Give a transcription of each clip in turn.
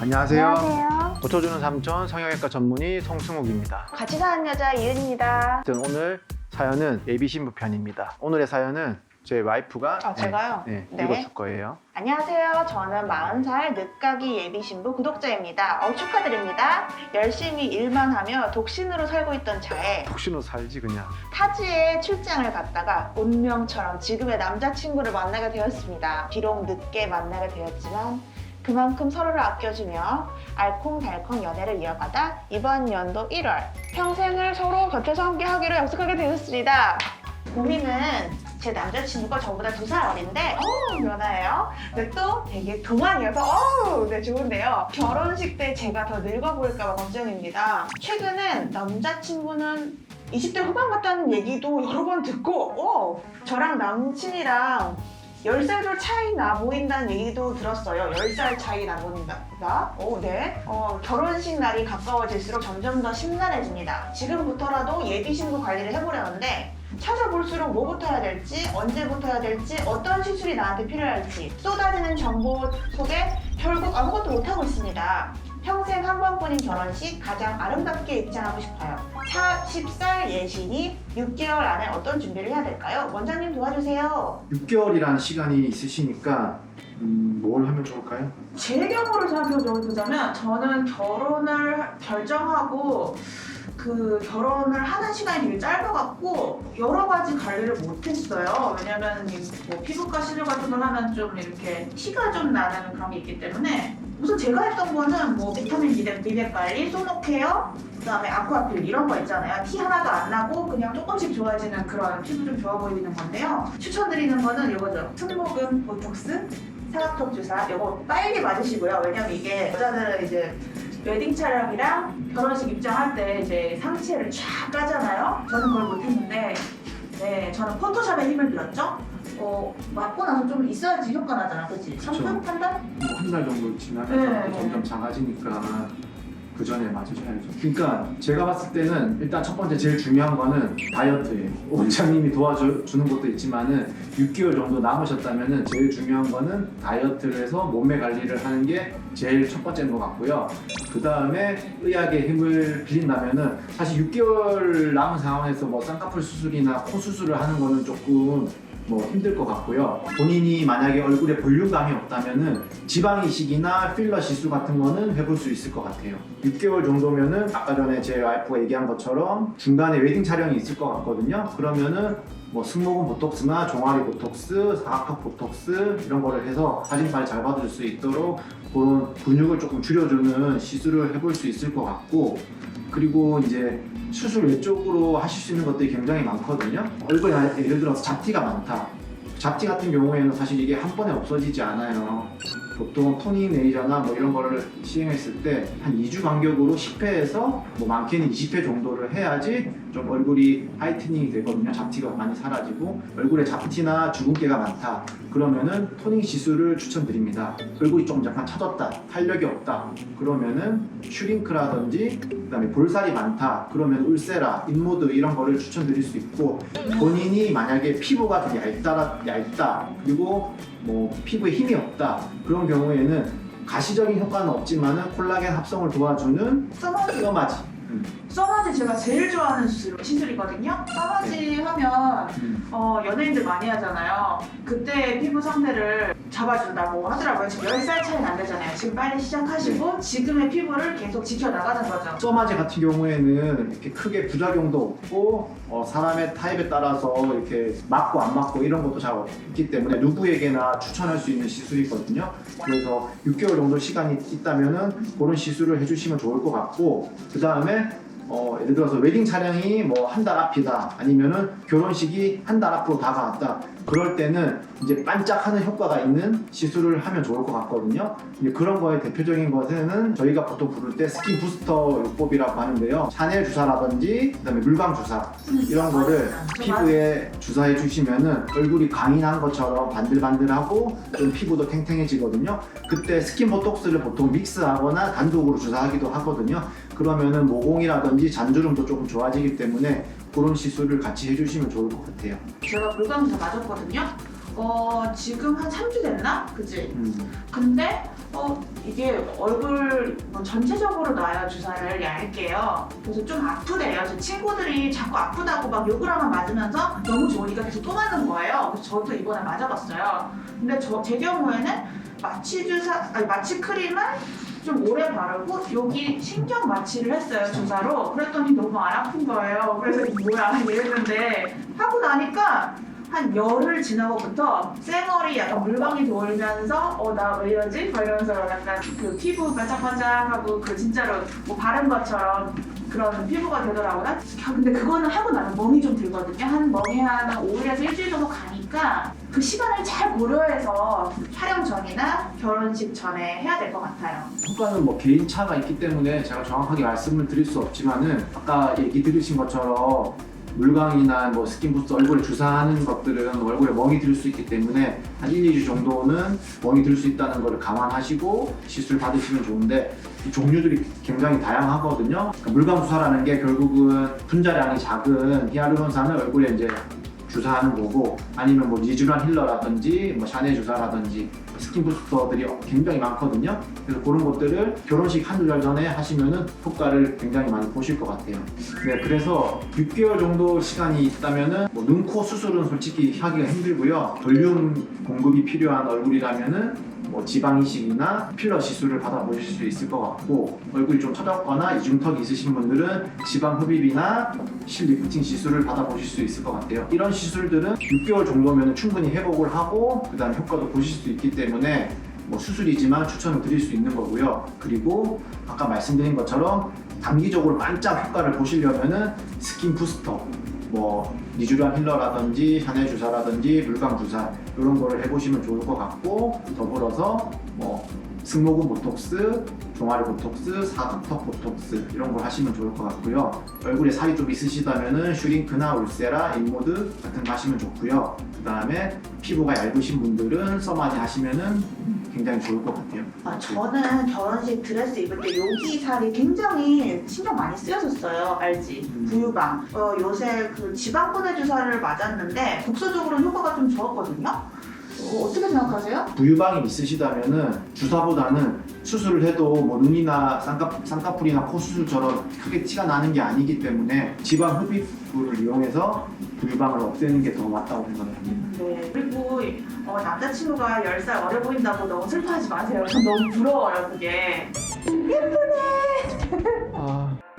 안녕하세요. 안녕하세요. 고쳐주는 삼촌 성형외과 전문의 송승욱입니다. 같이 사는 여자 이은입니다. 아무튼 오늘 사연은 예비 신부 편입니다. 오늘의 사연은 제 와이프가 아, 제가요? 네, 네, 네. 읽어줄 거예요. 안녕하세요. 저는 40살 늦가기 예비 신부 구독자입니다. 어, 축하드립니다. 열심히 일만 하며 독신으로 살고 있던 차에 독신으로 살지 그냥. 타지에 출장을 갔다가 운명처럼 지금의 남자친구를 만나게 되었습니다. 비록 늦게 만나게 되었지만 그만큼 서로를 아껴주며 알콩달콩 연애를 이어가다 이번 연도 1월 평생을 서로 곁에서 함께 하기로 약속하게 되었습니다. 고민은 제 남자친구가 저보다 두 살 어린데 어우 연하예요. 근데 또 되게 동안이어서 어우 네 좋은데요. 결혼식 때 제가 더 늙어 보일까 봐 걱정입니다. 최근엔 남자친구는 20대 후반 같다는 얘기도 여러 번 듣고 어, 저랑 남친이랑 10살도 차이 나 보인다는 얘기도 들었어요. 10살 차이 나 보인다. 나? 오, 네. 어, 결혼식 날이 가까워질수록 점점 더 심란해집니다. 지금부터라도 예비신부 관리를 해보려는데 찾아볼수록 뭐부터 해야 될지, 언제부터 해야 될지, 어떤 시술이 나한테 필요할지 쏟아지는 정보 속에 결국 아무것도 못하고 있습니다. 평생 한 번뿐인 결혼식 가장 아름답게 입장하고 싶어요. 40살 예신이 6개월 안에 어떤 준비를 해야 될까요? 원장님 도와주세요. 6개월이라는 시간이 있으시니까 음, 뭘 하면 좋을까요? 제 경우를 생각해보자면 저는 결혼을 결정하고 그 결혼을 하는 시간이 되게 짧아갖고 여러 가지 관리를 못했어요. 왜냐면 뭐 피부과 시술 같은 걸 하면 좀 이렇게 티가 좀 나는 그런 게 있기 때문에 우선 제가 했던 거는 뭐 비타민 미백, 미백 관리, 소노케어, 그다음에 아쿠아필 이런 거 있잖아요. 티 하나도 안 나고 그냥 조금씩 좋아지는 그런 피부 좀 좋아 보이는 건데요. 추천드리는 거는 이거죠. 승모근 보톡스, 사각턱 주사. 이거 빨리 맞으시고요. 왜냐면 이게 여자들은 이제 웨딩 촬영이랑 결혼식 입장할 때 이제 상체를 쫙 까잖아요. 저는 그걸 못했는데, 네, 저는 포토샵에 힘을 들였죠. 어, 맞고 나서 좀 있어야지 효과 나잖아, 그렇지? 3분? 한 달? 뭐한달 정도 지나면서 네. 점점 작아지니까 그 전에 맞으셔야죠. 그러니까 제가 봤을 때는 일단 첫 번째 제일 중요한 거는 다이어트예요. 원장님이 도와주는 것도 있지만은 6개월 정도 남으셨다면은 제일 중요한 거는 다이어트를 해서 몸매 관리를 하는 게 제일 첫 번째인 것 같고요. 그 다음에 의학의 힘을 빌린다면은 사실 6개월 남은 상황에서 뭐 쌍꺼풀 수술이나 코 수술을 하는 거는 조금 뭐 힘들 것 같고요. 본인이 만약에 얼굴에 볼륨감이 없다면은 지방 이식이나 필러 시술 같은 거는 해볼 수 있을 것 같아요. 6개월 정도면은 아까 전에 제 와이프가 얘기한 것처럼 중간에 웨딩 촬영이 있을 것 같거든요. 그러면은 뭐 승모근 보톡스나 종아리 보톡스, 사각턱 보톡스 이런 거를 해서 사진 빨리 잘 받을 수 있도록 그런 근육을 조금 줄여주는 시술을 해볼 수 있을 것 같고 그리고 이제 수술 외쪽으로 하실 수 있는 것들이 굉장히 많거든요. 얼굴에 예를 들어서 잡티가 많다. 잡티 같은 경우에는 사실 이게 한 번에 없어지지 않아요. 보통 토닝 레이저나 뭐 이런 거를 시행했을 때 한 2주 간격으로 10회에서 뭐 많게는 20회 정도를 해야지 좀 얼굴이 화이트닝이 되거든요. 잡티가 많이 사라지고 얼굴에 잡티나 주근깨가 많다. 그러면은 토닝 시술을 추천드립니다. 얼굴이 좀 약간 처졌다, 탄력이 없다. 그러면은 슈링크라든지 그다음에 볼살이 많다. 그러면 울세라, 인모드 이런 거를 추천드릴 수 있고 본인이 만약에 피부가 되게 얇다, 얇다. 그리고 뭐 피부에 힘이 없다. 그런 경우에는 가시적인 효과는 없지만은 콜라겐 합성을 도와주는 써마지. 써마지. 음. 써마지 제가 제일 좋아하는 시술, 시술이거든요. 써마지 하면 음. 어, 연예인들 많이 하잖아요. 그때 피부 상태를 잡아준다고 하더라고요. 지금 10살 차이 난다잖아요. 지금 빨리 시작하시고 지금의 피부를 계속 지켜나가는 거죠. 써마지 같은 경우에는 이렇게 크게 부작용도 없고 어, 사람의 타입에 따라서 이렇게 맞고 안 맞고 이런 것도 잘 없기 때문에 누구에게나 추천할 수 있는 시술이거든요. 그래서 6개월 정도 시간이 있다면은 그런 시술을 해주시면 좋을 것 같고 그 다음에 어, 예를 들어서 웨딩 촬영이 뭐 한 달 앞이다. 아니면은 결혼식이 한 달 앞으로 다가왔다. 그럴 때는 이제 반짝하는 효과가 있는 시술을 하면 좋을 것 같거든요. 이제 그런 거의 대표적인 것에는 저희가 보통 부를 때 스킨 부스터 요법이라고 하는데요. 샤넬 주사라든지 그다음에 물광 주사 이런 거를 피부에 주사해 주시면은 얼굴이 강인한 것처럼 반들반들하고 좀 피부도 탱탱해지거든요. 그때 스킨 보톡스를 보통 믹스하거나 단독으로 주사하기도 하거든요 그러면은 모공이라든지 잔주름도 조금 좋아지기 때문에 그런 시술을 같이 해주시면 좋을 것 같아요. 제가 물광주사 맞았거든요. 어 지금 한 3주 됐나? 그지? 음. 근데 어 이게 얼굴 뭐 전체적으로 놔요 주사를 얇게요. 그래서 좀 아프대요. 제 친구들이 자꾸 아프다고 막 욕을 하면 맞으면서 너무 좋으니까 계속 또 맞는 거예요. 그래서 저도 이번에 맞아봤어요. 근데 저 제 경우에는 마취 주사 아니 마취 크림을 좀 오래 바르고 여기 신경 마취를 했어요 주사로. 그랬더니 너무 안 아픈 거예요. 그래서 뭐야 이랬는데 하고 나니까 한 열흘 지나고부터 쌩얼이 약간 물방이 돌면서 어 나 왜 이러지? 막 이러면서 약간 그 피부 반짝반짝하고 그 진짜로 뭐 바른 것처럼 그런 피부가 되더라고요. 아, 근데 그거는 하고 나면 멍이 좀 들거든요. 한 멍이 한 5일에서 일주일 정도 가니까 그 시간을 잘 고려해서 촬영 전이나 결혼식 전에 해야 될 것 같아요. 효과는 뭐 개인 차가 있기 때문에 제가 정확하게 말씀을 드릴 수 없지만은 아까 얘기 들으신 것처럼 물광이나 뭐 스킨부스터 얼굴에 주사하는 것들은 얼굴에 멍이 들 수 있기 때문에 한 1, 2주 정도는 멍이 들 수 있다는 걸 감안하시고 시술 받으시면 좋은데 이 종류들이 굉장히 다양하거든요. 그러니까 물광 주사라는 게 결국은 분자량이 작은 히알루론산을 얼굴에 이제 주사하는 거고 아니면 뭐 리쥬란 힐러라든지 뭐 샤넬 주사라든지 스킨 부스터들이 굉장히 많거든요. 그래서 그런 것들을 결혼식 한두 달 전에 하시면은 효과를 굉장히 많이 보실 것 같아요. 네, 그래서 6개월 정도 시간이 있다면은 뭐 눈, 코 수술은 솔직히 하기가 힘들고요. 볼륨 공급이 필요한 얼굴이라면은 뭐 지방 이식이나 필러 시술을 받아보실 수 있을 것 같고 얼굴이 좀 처졌거나 이중턱이 있으신 분들은 지방 흡입이나 실 리프팅 시술을 받아보실 수 있을 것 같아요. 이런 시술들은 6개월 정도면 충분히 회복을 하고 그다음 효과도 보실 수 있기 때문에 뭐 수술이지만 추천을 드릴 수 있는 거고요. 그리고 아까 말씀드린 것처럼 단기적으로 만짝 효과를 보시려면은 스킨 부스터, 뭐 니쥬란 힐러라든지 샤넬 주사라든지 물광 주사 이런 거를 해보시면 좋을 것 같고 더불어서 뭐 승모근 보톡스, 종아리 보톡스, 사각턱 보톡스 이런 걸 하시면 좋을 것 같고요. 얼굴에 살이 좀 있으시다면은 슈링크나 울세라, 인모드 같은 거 하시면 좋고요. 그 다음에 피부가 얇으신 분들은 써마디 하시면은 굉장히 좋을 것 같아요. 아, 저는 결혼식 드레스 입을 때 여기 살이 굉장히 신경 많이 쓰였었어요. 알지? 음. 부유방. 어, 요새 그 지방분해 주사를 맞았는데 국소적으로 효과가 좀 적었거든요. 어, 어떻게 생각하세요? 부유방이 있으시다면은 주사보다는 수술을 해도 뭐 눈이나 쌍꺼, 쌍꺼풀이나 코 수술처럼 크게 티가 나는 게 아니기 때문에 지방 흡입구를 이용해서 부유방을 없애는 게 더 맞다고 생각합니다. 네. 그리고 어, 남자친구가 10살 어려 보인다고 너무 슬퍼하지 마세요. 전 너무 부러워요, 그게.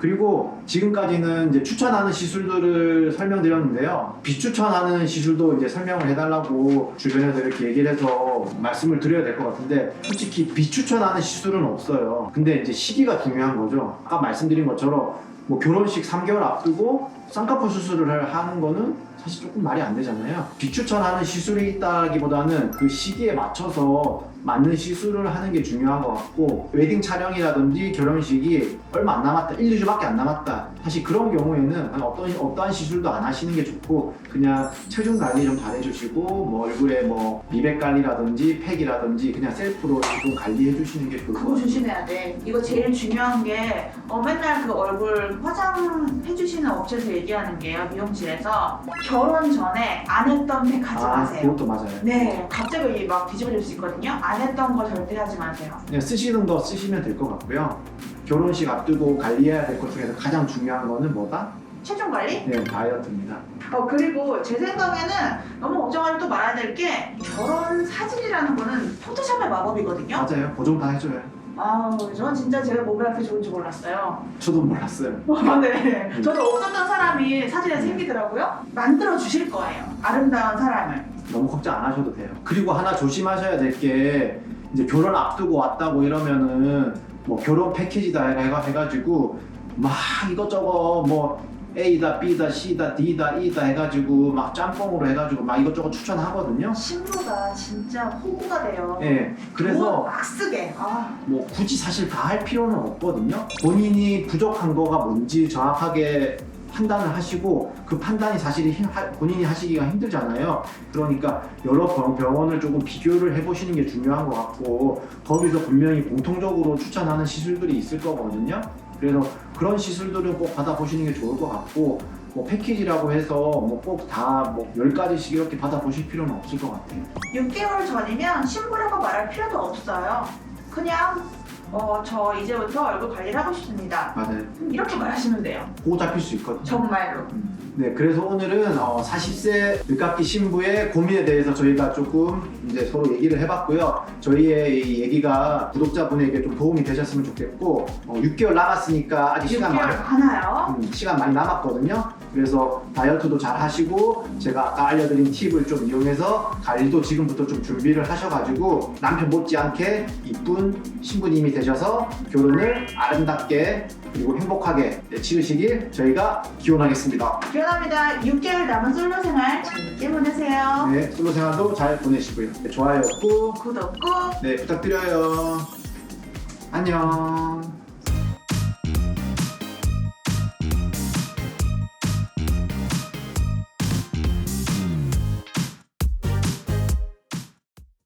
그리고 지금까지는 이제 추천하는 시술들을 설명드렸는데요. 비추천하는 시술도 이제 설명을 해달라고 주변에서 이렇게 얘기를 해서 말씀을 드려야 될 것 같은데 솔직히 비추천하는 시술은 없어요. 근데 이제 시기가 중요한 거죠. 아까 말씀드린 것처럼 뭐 결혼식 3개월 앞두고 쌍꺼풀 수술을 하는 거는 사실 조금 말이 안 되잖아요. 비추천하는 시술이 있다기보다는 그 시기에 맞춰서 맞는 시술을 하는 게 중요한 것 같고 웨딩 촬영이라든지 결혼식이 얼마 안 남았다 1, 2주밖에 안 남았다 사실 그런 경우에는 어떤, 어떠한 시술도 안 하시는 게 좋고 그냥 체중 관리 좀 잘 해주시고 뭐 얼굴에 뭐 미백 관리라든지 팩이라든지 그냥 셀프로 좀 관리해 주시는 게 좋을 것 그거 같아요 조심해야 돼. 이거 제일 중요한 게 어, 맨날 그 얼굴 화장해 주시는 업체에서 얘기하는 게요. 미용실에서 결혼 전에 안 했던 팩 하지 아 마세요. 그것도 맞아요 네, 갑자기 막 뒤집어질 수 있거든요. 안 했던 거 절대 하지 마세요. 그냥 쓰시는 거 쓰시면 될 것 같고요 결혼식 앞두고 관리해야 될 것 중에서 가장 중요한 거는 뭐다? 체중 관리? 네 다이어트입니다 어 그리고 제 생각에는 너무 걱정하지 또 말아야 될 게 결혼 사진이라는 거는 포토샵의 마법이거든요. 맞아요 보정 다 해줘요 아우 전 진짜 제가 몸에 그렇게 좋은 줄 몰랐어요. 저도 몰랐어요 아, 네. 저도 없었던 사람이 사진에 생기더라고요. 만들어 주실 거예요. 아름다운 사람을. 너무 걱정 안 하셔도 돼요. 그리고 하나 조심하셔야 될 게 이제 결혼 앞두고 왔다고 이러면은 뭐 결혼 패키지다 해가 해가지고 막 이것저것 뭐 A다 B다 C다 D다 E다 해가지고 막 짬뽕으로 해가지고 막 이것저것 추천하거든요. 신부가 진짜 호구가 돼요. 예, 그래서 막 쓰게. 아, 뭐 굳이 사실 다 할 필요는 없거든요. 본인이 부족한 거가 뭔지 정확하게 판단을 하시고 그 판단이 사실 본인이 하시기가 힘들잖아요. 그러니까 여러 병- 병원을 조금 비교를 해보시는 게 중요한 것 같고 거기서 분명히 공통적으로 추천하는 시술들이 있을 거거든요. 그래서 그런 시술들은 꼭 받아보시는 게 좋을 것 같고 뭐 패키지라고 해서 뭐 꼭다뭐 10가지씩 이렇게 받아보실 필요는 없을 것 같아요. 6개월 전이면 신부라고 말할 필요도 없어요. 그냥 어, 저 이제부터 얼굴 관리를 하고 싶습니다. 맞아요. 이렇게 말하시면 돼요. 그거 잡힐 수 있거든요. 정말로. 네, 그래서 오늘은 어, 40세 늦깎이 신부의 고민에 대해서 저희가 조금 이제 서로 얘기를 해봤고요. 저희의 이 얘기가 구독자분에게 좀 도움이 되셨으면 좋겠고 어, 6개월 남았으니까 아직 시간 6개월 많이 하나요? 음, 시간 많이 남았거든요. 그래서 다이어트도 잘 하시고 제가 아까 알려드린 팁을 좀 이용해서 관리도 지금부터 좀 준비를 하셔가지고 남편 못지않게 이쁜 신부님이 되셔서 결혼을 아름답게 그리고 행복하게 치르시길 저희가 기원하겠습니다. 기원합니다. 6개월 남은 솔로 생활 재밌게 보내세요. 네, 솔로 생활도 잘 보내시고요. 네, 좋아요 꾹 구독 꾹. 네, 부탁드려요. 안녕.